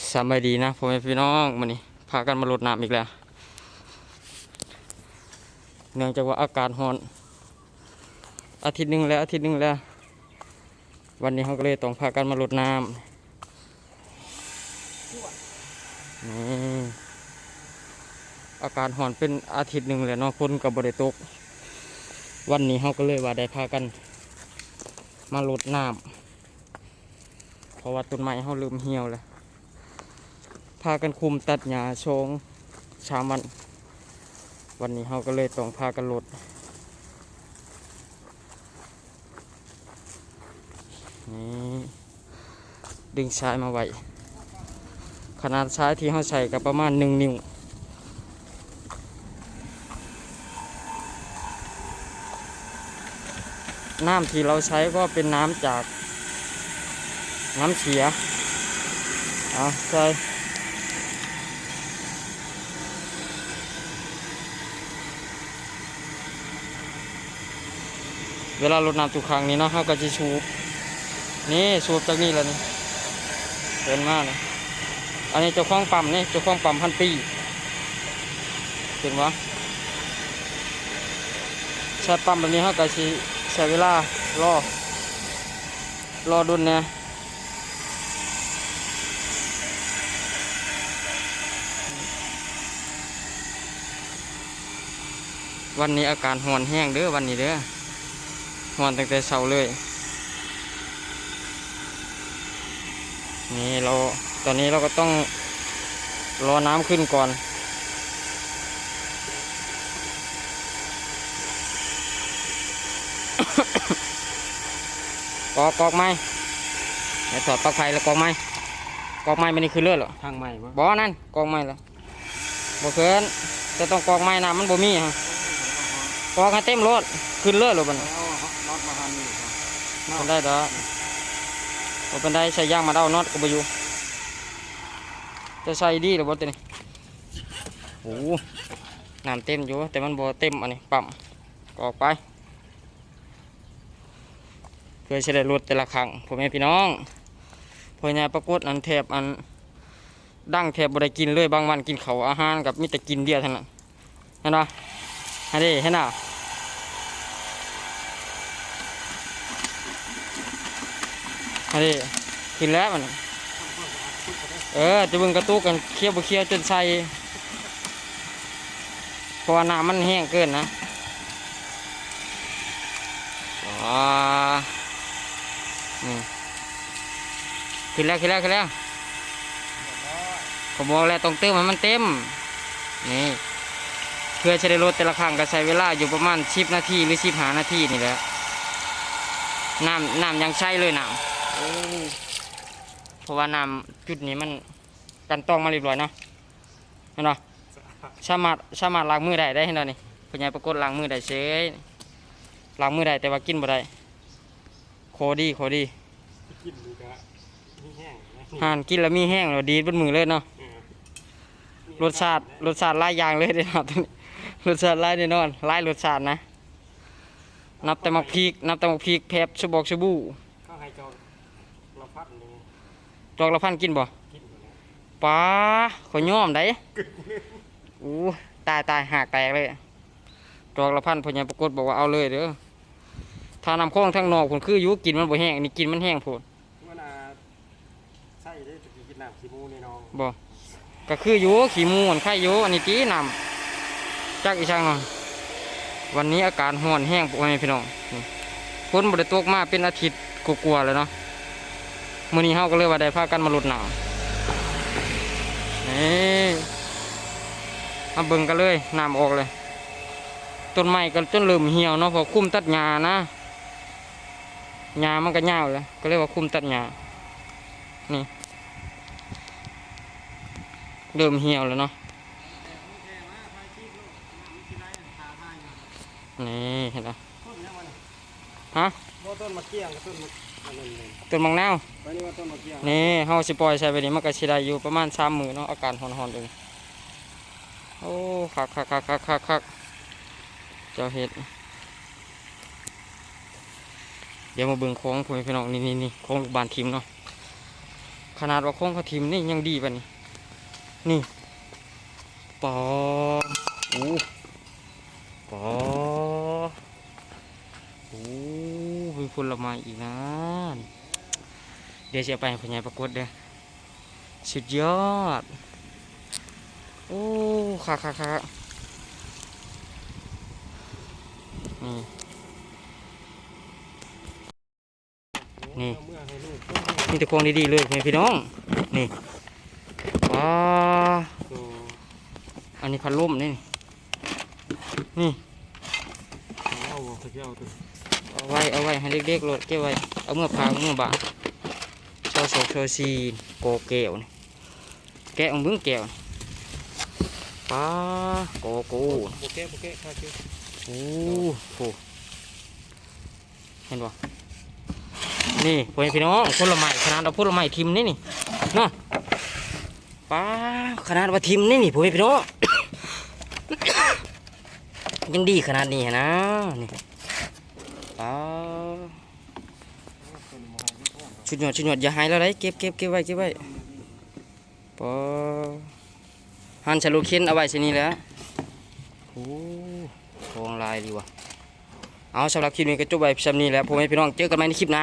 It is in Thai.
สบายดีนะพ่อแม่พี่น้องมื้อนี้พากันมาลดน้ำอีกแล้ว เนื่องจากว่าอากาศร้อน อาทิตย์หนึ่งแล้วอาทิตย์หนึ่งแล้ว วันนี้เขาก็เลยต้องพากันมาลดน้ำนี่อากาศร้อนเป็นอาทิตย์หนึ่งแล้วเนาะฝนกับบริตก วันนี้เขาก็เลยว่าได้พากันมาลดน้ำเพราะว่าต้นไม้เขาลืมเหี่ยวแล้ว พากันคุมตัดหญ้าชงชามัน วันนี้เขาก็เลยต้องพากันลดนี่ดึงชายมาไว้ ขนาดชายที่เขาใส่กับประมาณหนึ่งนิ้วน้ำที่เราใช้ก็เป็นน้ำจากน้ำเสีย เอาใช่ เวลารดน้ำทุกครั้งนี้เนาะเขาก็จะชูบนี่ชูบจากนี่แล้วนี่เห็นมากเลยอันนี้เจ้าของปั๊มนี่เจ้าของปั๊มพันปีเห็นวะใช้ปั๊มแบบนี้เขาก็จะใช้เวลารอรอดุนเนี่ยวันนี้อาการหอนแห้งเด้อวันนี้เด้อ หอนตั้งแต่เช้าเลย นี่เราตอนนี้เราก็ต้องรอน้ำขึ้นก่อน กอกกอกไม้เดี๋ยวถอดปลั๊กไฟแล้วกอกไม้กอกไม้มันนี่คือเลือดเหรอทางใหม่บ่บ่นั่นกอกไม้ละบ่เกินจะต้องกอกไม้น้ำมันบ่มีฮะกอกให้เต็มรถขึ้นเลือดหรือบ่น่ะเอาน็อตมาหันนี่ ครับเป็นได้ดอกบ่เป็นได้ใส่ยางมาเอานอตก็บ่อยู่ จะใส่ดีหรือบ่ตัวนี้โอ้โหน้ำเต็มอยู่แต่มันบ่เต็มอันนี้ปั๊มกอกไปเพื่อจะได้ลดแต่ละครั้งพ่อแม่พี่น้องพอใหญ่ปรากฏอันแทบอันดั้งแทบบ่ได้กินเลยบางวันกินเขาอาหารกับมีแต่กินเดียวเท่านั้นเห็นปะอันนี้เห็นอะ อันนี้กินแล้วมันเออจะบิ่งกระตุกกันเคี้ยวบเคี้ยวจนใส่เพราะว่าน้ำมันแห้งเกินนะอ่านี่ขึ้นแล้วขึ้นแล้วขึ้นแล้วผมบอกแล้วต้องเติมให้มันเต็ม นี่ เพื่อจะได้ลดแต่ละครั้งก็ใช้เวลาอยู่ประมาณสิบนาทีหรือสิบหานาทีนี่แหละ น้ำน้ำยังใช้เลยน้ำ เพราะว่าน้ำจุดนี้มันกันตองมาเรียบร้อยเนาะเห็นปะสามารถสามารถล้างมือได้ได้เห็นปะนี่พญายปรากฏล้างมือได้เฉยล้างมือได้แต่ว่ากินบ่ได้โคดีโคดีกินดูกะนี่แห้งนะห่านกินแล้วมีแห้งแล้วดีดบนมือเลยเนาะเออรสชาติรสชาติหลายอย่างเลยเด้อครับตัวนี้รสชาติหลายแน่นอนหลายรสชาตินะ นับแต่มักพริกนับแต่มักพริกแพบชบบอกชบูเข้าให้เจ้า เราพัดนี่จอกละพันกินบ่กินหมดแล้วป้าขอยยอมได้อู้ตายตายหักแตกเลยจอกละพันพญาปรากฏบอกว่าเอาเลยเด้อถ้านำข้องทางนอกคนคืออยุกินมันบ่แห้งอันนี่กินมันแห้งโพดว่าน่าใช่ได้จะกินน้ำขี้มูนี่น้องบ่ก็คืออยู่ขี้มูนไข่อยู่อันนี้ตีน้ำจักอีช่างเนาะวันนี้อากาศร้อนแห้งพวกนี้พี่น้องนี่ฝนบ่ได้ตกมาเป็นอาทิตย์กลัวาๆแล้วเนาะ มื้อนี้เฮาก็เลยว่าได้พากันมาลดน้ำนี่มาเบิ่งกันเลยน้ำออกเลยต้นไม้ก็จนเริ่มเหี่ยวเนาะเพอคุ้มตัดหญ้านะหญ้ามันก็ยาวเลยก็เลยกว่าคุ้มตัดหญ้านี่เริ่มเหี่ยวแล้วเนาะนี่เห็นไหมฮะบ่ต้นมะเกี้ยงต้นมะ ต้นมังนาวนี่ว่าต้นมะเกี้ยงนี่เฮาสิปล่อยใส่ไปนี่มันก็สิได้อยู่ประมาณสามมือเนาะอาการฮ้อนๆเลยโอ้คักคักคักคักคักคักเจ้าเห็ดเดี๋ยวมาเบิ่งโค้งพี่พี่น้องนี่นี่นี่โค้งลูกบานทิมเนาะขนาดว่าโค้งเขาทิมนี่ยังดีป่ะนี่นี่ปอโอ้ปอโอ้มี ผลไม้อีกนะเดี๋ยวจะไปพญายปรากฏเด้อสุดยอด โอ้ค่ะค่ะค่ะนี่นี่มีแต่ของดีๆเลยพี่น้อง นี่ว้าอันนี้พัดลมนี่ นี่เอาเขาเอาตัว เอาไว้เอาไว้ให้เด็กๆโหลดเก็บไว้ เอาเมื่อพาเมื่อบาโซโซโซซีนโกเกลนี่แกะองเบิ้งแก้วป้าโกโก้โบเก้โบเก้ค่าเก้โอ้โหเห็นบ่นี่พ่อพี่น้องผลไม้ขนาดเราผลไม้ทิมนี่นี่เนาะป้าขนาดว่าทิมนี่นี่พ่อแม่พี่น้องยังดีขนาดนี้นะนี่ ป้าชุดหยอดชุดหยอดอย่าหายแล้วได้เก็บเก็บเก็บไว้เก็บไว้ปอหันฉลูเค้นเอาไว้ชนี้แล้วโอ้ทองลายดีว่ะเอาสำหรับคลิปนี้ก็จบไปชำนี้แล้วพ่อแม่พี่น้องเจอกันใหม่ในคลิปหน้า